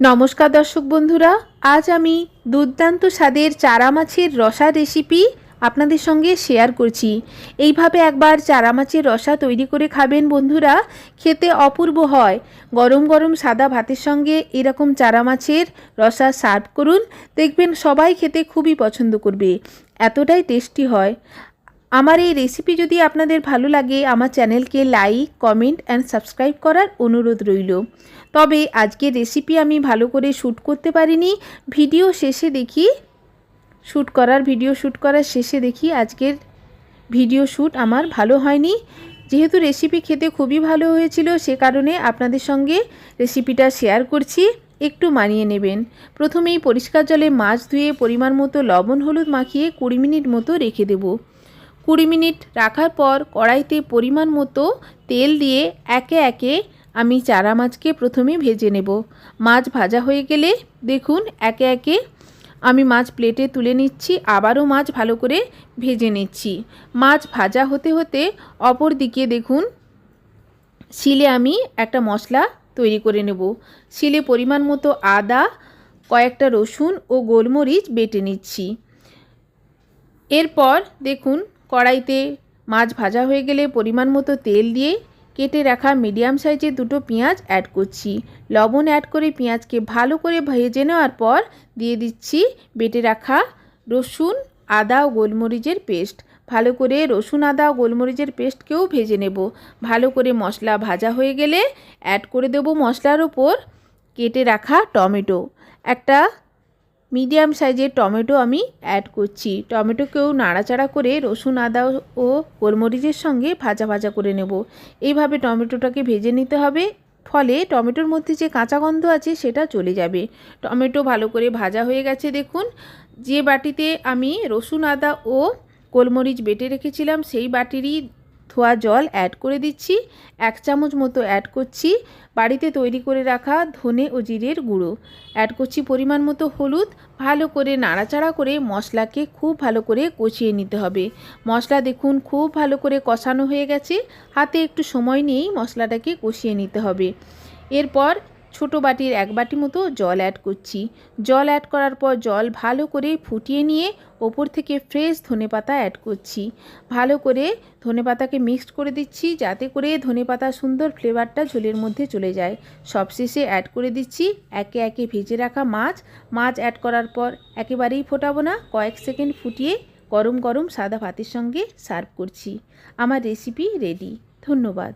নমস্কার দর্শক বন্ধুরা, আজ আমি দুর্দান্ত স্বাদের চারা মাছের রসা রেসিপি আপনাদের সঙ্গে শেয়ার করছি। এইভাবে একবার চারা মাছের রসা তৈরি করে খাবেন বন্ধুরা, খেতে অপূর্ব হয়। গরম গরম সাদা ভাতের সঙ্গে এরকম চারা মাছের রসা সার্ভ করুন, দেখবেন সবাই খেতে খুবই পছন্দ করবে। এতটাই টেস্টি হয়। আমার এই রেসিপি যদি আপনাদের ভালো লাগে, আমার চ্যানেলকে লাইক কমেন্ট অ্যান্ড সাবস্ক্রাইব করার অনুরোধ রইল। তবে আজকে রেসিপি আমি ভালো করে শ্যুট করতে পারিনি। ভিডিও শেষে দেখি শ্যুট করার ভিডিও শ্যুট করার শেষে দেখি আজকের ভিডিও শ্যুট আমার ভালো হয়নি। যেহেতু রেসিপি খেতে খুবই ভালো হয়েছিল, সে কারণে আপনাদের সঙ্গে রেসিপিটা শেয়ার করছি। একটু মানিয়ে নেবেন। প্রথমেই পরিষ্কার জলে মাছ ধুয়ে পরিমাণ মতো লবণ, হলুদ মাখিয়ে কুড়ি মিনিট মতো রেখে দেবো। কুড়ি মিনিট রাখার পর কড়াইতে পরিমাণ মতো তেল দিয়ে একে একে আমি চারা মাছকে প্রথমে ভেজে নেব। মাছ ভাজা হয়ে গেলে দেখুন একে একে আমি মাছ প্লেটে তুলে নিচ্ছি, আবারও মাছ ভালো করে ভেজে নিচ্ছি। মাছ ভাজা হতে হতে অপর দিকে দেখুন শিলে আমি একটা মশলা তৈরি করে নেব। শিলে পরিমাণ মতো আদা, কয়েকটা রসুন ও গোলমরিচ বেটে নিচ্ছি। এরপর দেখুন কড়াইতে মাছ ভাজা হয়ে গেলে পরিমাণ মতো তেল দিয়ে কেটে রাখা মিডিয়াম সাইজের দুটো পেঁয়াজ অ্যাড করছি। লবণ অ্যাড করে পেঁয়াজকে ভালো করে ভেজে নেওয়ার পর দিয়ে দিচ্ছি বেটে রাখা রসুন, আদা ও গোলমরিচের পেস্ট। ভালো করে রসুন, আদা ও গোলমরিচের পেস্টকেও ভেজে নেব। ভালো করে মশলা ভাজা হয়ে গেলে অ্যাড করে দেব মশলার ওপর কেটে রাখা টমেটো। একটা মিডিয়াম সাইজের টমেটো আমি অ্যাড করছি। টমেটোকেও নাড়াচাড়া করে রসুন, আদা ও গোলমরিচের সঙ্গে ভাজা ভাজা করে নেব। এইভাবে টমেটোটাকে ভেজে নিতে হবে। ফলে টমেটোর মধ্যে যে কাঁচা গন্ধ আছে সেটা চলে যাবে। টমেটো ভালো করে ভাজা হয়ে গেছে দেখুন। যে বাটিতে আমি রসুন, আদা ও গোলমরিচ বেটে রেখেছিলাম, সেই বাটিরই ধোয়া জল অ্যাড করে দিচ্ছি। এক চামচ মতো অ্যাড করছি। বাড়িতে তৈরি করে রাখা ধনে ও জিরের গুঁড়ো। অ্যাড করছি পরিমাণ মতো হলুদ। ভালো করে নাড়াচাড়া করে মশলাকে খুব ভালো করে কষিয়ে নিতে হবে। মশলা দেখুন খুব ভালো করে কষানো হয়ে গেছে। হাতে একটু সময় নিয়েই মশলাটাকে কষিয়ে নিতে হবে। এরপর ছোটো বাটির এক বাটি মতো জল অ্যাড করছি। জল অ্যাড করার পর জল ভালো করে ফুটিয়ে নিয়ে ওপর থেকে ফ্রেশ ধনেপাতা অ্যাড করছি। ভালো করে ধনেপাতাকে মিক্সড করে দিচ্ছি, যাতে করে ধনেপাতা সুন্দর ফ্লেভারটা ঝোলের মধ্যে চলে যায়। সবশেষে অ্যাড করে দিচ্ছি একে একে ভেজে রাখা মাছ। মাছ অ্যাড করার পর একেবারেই ফোটাবো না, কয়েক সেকেন্ড ফুটিয়ে গরম গরম সাদা ভাতের সঙ্গে সার্ভ করছি। আমার রেসিপি রেডি ধন্যবাদ।